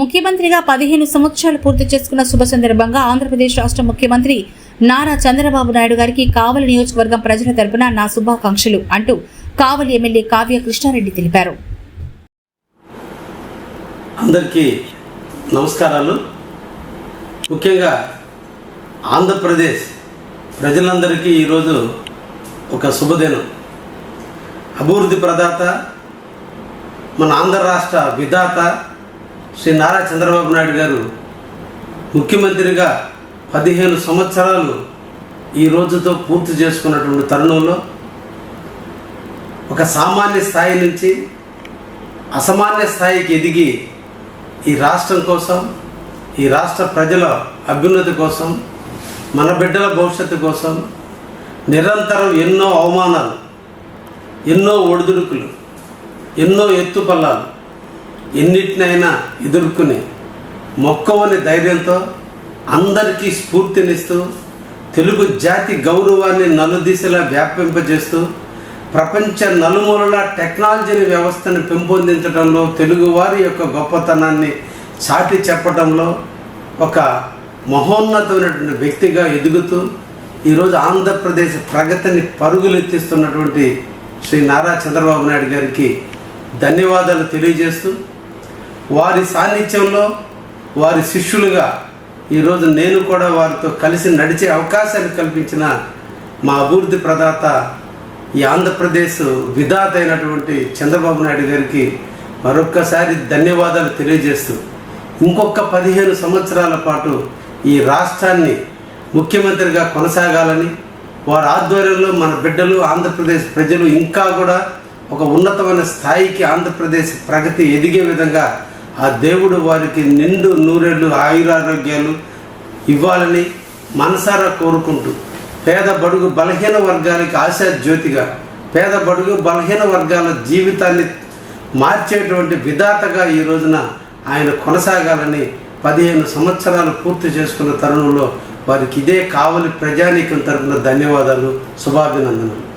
ముఖ్యమంత్రిగా పదిహేను సంవత్సరాలు పూర్తి చేసుకున్న శుభ సందర్భంగా ఆంధ్రప్రదేశ్ రాష్ట్ర ముఖ్యమంత్రి నారా చంద్రబాబు నాయుడు గారికి కావలి నియోజకవర్గం ప్రజల తరపున నా శుభాకాంక్షలు అంటూ కావలి ఎమ్మెల్యే కావ్య కృష్ణారెడ్డి తెలిపారు. అందరికీ నమస్కారాలు. ముఖ్యంగా ఆంధ్రప్రదేశ్ ప్రజలందరికీ ఈరోజు ఒక శుభదినం. అభివృద్ధి ప్రదాత మన ఆంధ్ర రాష్ట్ర విధాత శ్రీ నారా చంద్రబాబు నాయుడు గారు ముఖ్యమంత్రిగా పదిహేను సంవత్సరాలు ఈ రోజుతో పూర్తి చేసుకున్నటువంటి తరుణంలో ఒక సామాన్య స్థాయి నుంచి అసామాన్య స్థాయికి ఎదిగి ఈ రాష్ట్రం కోసం ఈ రాష్ట్ర ప్రజల అభ్యున్నతి కోసం మన బిడ్డల భవిష్యత్తు కోసం నిరంతరం ఎన్నో అవమానాలు ఎన్నో ఒడిదుడుకులు ఎన్నో ఎత్తుపల్లాలు ఎన్నిటినైనా ఎదుర్కొని మొక్కవని ధైర్యంతో అందరికీ స్ఫూర్తినిస్తూ తెలుగు జాతి గౌరవాన్ని నలుదిశలా వ్యాపింపజేస్తూ ప్రపంచ నలుమూలల టెక్నాలజీని వ్యవస్థను పెంపొందించడంలో తెలుగువారి యొక్క గొప్పతనాన్ని చాటి చెప్పడంలో ఒక మహోన్నతమైనటువంటి వ్యక్తిగా ఎదుగుతూ ఈరోజు ఆంధ్రప్రదేశ్ ప్రగతిని పరుగులెత్తిస్తున్నటువంటి శ్రీ నారా చంద్రబాబు నాయుడు గారికి ధన్యవాదాలు తెలియజేస్తూ వారి సాన్నిధ్యంలో వారి శిష్యులుగా ఈరోజు నేను కూడా వారితో కలిసి నడిచే అవకాశాన్ని కల్పించిన మా అభివృద్ధి ప్రదాత ఈ ఆంధ్రప్రదేశ్ విధాత అయినటువంటి చంద్రబాబు నాయుడు గారికి మరొక్కసారి ధన్యవాదాలు తెలియజేస్తూ ఇంకొక పదిహేను సంవత్సరాల పాటు ఈ రాష్ట్రాన్ని ముఖ్యమంత్రిగా కొనసాగాలని వారి ఆధ్వర్యంలో మన బిడ్డలు ఆంధ్రప్రదేశ్ ప్రజలు ఇంకా కూడా ఒక ఉన్నతమైన స్థాయికి ఆంధ్రప్రదేశ్ ప్రగతి ఎదిగే విధంగా ఆ దేవుడు వారికి నిండు నూరేళ్ళు ఆయురారోగ్యాలు ఇవ్వాలని మనసారా కోరుకుంటూ పేద బడుగు బలహీన వర్గాలకి ఆశా జ్యోతిగా పేద బడుగు బలహీన వర్గాల జీవితాన్ని మార్చేటువంటి విధాతగా ఈ రోజున ఆయన కొనసాగాలని పదిహేను సంవత్సరాలు పూర్తి చేసుకున్న తరుణంలో వారికి ఇదే కావలి ప్రజానీకం తరపున ధన్యవాదాలు శుభాభినందనలు.